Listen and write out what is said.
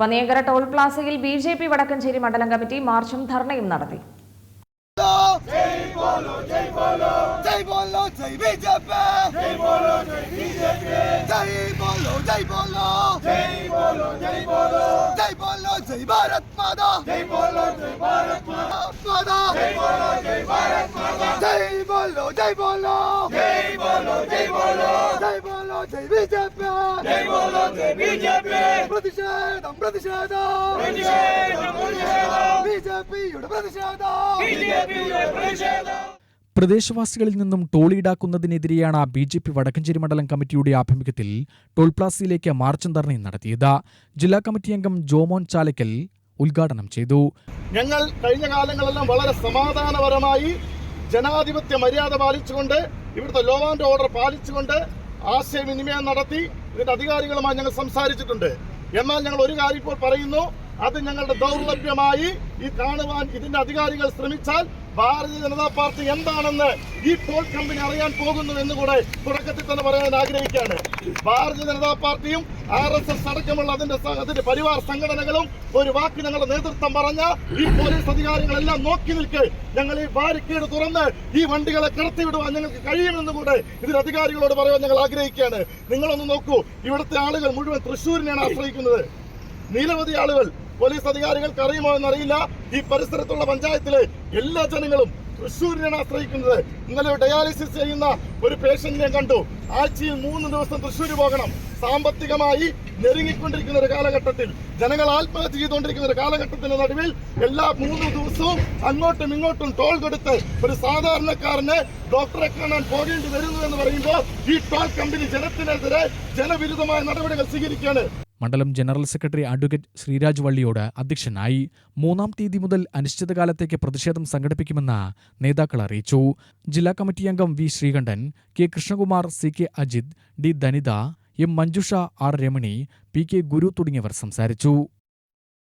Panniyankara toll പ്ലാസയിൽ B J P Vadakkanchery മണ്ഡലം committee മാർച്ചും ധർണയും നടത്തി പ്രതിഷേധ പ്രതിഷേധം. പ്രതിഷേധം പ്രദേശവാസികളിൽ നിന്നും ടോൾ ഈടാക്കുന്നതിനെതിരെയാണ് ബി ജെ പി വടക്കഞ്ചേരി മണ്ഡലം കമ്മിറ്റിയുടെ ആഭിമുഖ്യത്തിൽ ടോൾ പ്ലാസയിലേക്ക് മാർച്ചും ധർണയും നടത്തിയത്. ജില്ലാ കമ്മിറ്റി അംഗം ജോമോൻ ചാലക്കൽ ഉദ്ഘാടനം ചെയ്തു. ഞങ്ങൾ കഴിഞ്ഞ കാലങ്ങളെല്ലാം വളരെ സമാധാനപരമായി ജനാധിപത്യ മര്യാദ പാലിച്ചുകൊണ്ട് ഇവിടുത്തെ ലോ ആൻഡ് ഓർഡർ പാലിച്ചുകൊണ്ട് ആശയവിനിമയം നടത്തി ഇതിന്റെ അധികാരികളുമായി ഞങ്ങൾ സംസാരിച്ചിട്ടുണ്ട്. എന്നാൽ ഞങ്ങൾ ഒരു കാര്യം ഇപ്പോൾ പറയുന്നു. അത് ഞങ്ങളുടെ ദൗർലഭ്യമായി ഈ കാണുവാൻ ഇതിന്റെ അധികാരികൾ ശ്രമിച്ചാൽ ഭാരതീയ ജനതാ പാർട്ടി എന്താണെന്ന് ഈ ടോൾ കമ്പനി അറിയാൻ പോകുന്നു എന്ന് കൂടെ തുടക്കത്തിൽ തന്നെ പറയാൻ ആഗ്രഹിക്കുകയാണ്. ഭാരതീയ ജനതാ പാർട്ടിയും ആർ എസ് എസ് അടക്കമുള്ള അതിന്റെ അതിന്റെ പരിവാർ സംഘടനകളും ഒരു വാക്ക് ഞങ്ങളുടെ നേതൃത്വം പറഞ്ഞ ഈ പോലീസ് അധികാരികളെല്ലാം നോക്കി നിൽക്ക്. ഞങ്ങൾ ഈ ബാരിക്കേഡ് തുറന്ന് ഈ വണ്ടികളെ കടത്തിവിടുവാൻ ഞങ്ങൾക്ക് കഴിയുമെന്ന് കൂടെ ഇതിൽ അധികാരികളോട് പറയാൻ ഞങ്ങൾ ആഗ്രഹിക്കുകയാണ്. നിങ്ങളൊന്ന് നോക്കൂ ഇവിടുത്തെ ആളുകൾ മുഴുവൻ തൃശ്ശൂരിനെയാണ് ആശ്രയിക്കുന്നത്. നിരവധി ആളുകൾ പോലീസ് അധികാരികൾക്ക് അറിയുമോ എന്നറിയില്ല. ഈ പരിസരത്തുള്ള പഞ്ചായത്തിലെ എല്ലാ ജനങ്ങളും തൃശ്ശൂരിനെയാണ് ആശ്രയിക്കുന്നത്. ഇന്നലെ ഡയാലിസിസ് ചെയ്യുന്ന ഒരു പേഷ്യന്റിനെ കണ്ടു. ആഴ്ചയിൽ മൂന്ന് ദിവസം തൃശ്ശൂർ പോകണം. സാമ്പത്തികമായി ഞെരുങ്ങിക്കൊണ്ടിരിക്കുന്ന ഒരു കാലഘട്ടത്തിൽ ജനങ്ങൾ ആത്മഹത്യ ചെയ്തുകൊണ്ടിരിക്കുന്ന ഒരു കാലഘട്ടത്തിന്റെ നടുവിൽ എല്ലാ മൂന്ന് ദിവസവും അങ്ങോട്ടും ഇങ്ങോട്ടും ടോൾ കൊടുത്ത് ഒരു സാധാരണക്കാരന് ഡോക്ടറെ കാണാൻ പോകേണ്ടി വരുന്നു എന്ന് പറയുമ്പോൾ ഈ ടോൾ കമ്പനി ജനത്തിനെതിരെ ജനവിരുദ്ധമായ നടപടികൾ സ്വീകരിക്കുകയാണ്. മണ്ഡലം general secretary advocate Sreeraj Valliyode അധ്യക്ഷനായി മൂന്നാം തീയതി മുതൽ അനിശ്ചിതകാലത്തേക്ക് പ്രതിഷേധം സംഘടിപ്പിക്കുമെന്ന് നേതാക്കൾ അറിയിച്ചു. ജില്ലാ കമ്മിറ്റി അംഗം V Sreekandan K Krishnakumar C K Ajith D Dhanitha M Manjusha R Ramani P K Guru തുടങ്ങിയവർ സംസാരിച്ചു.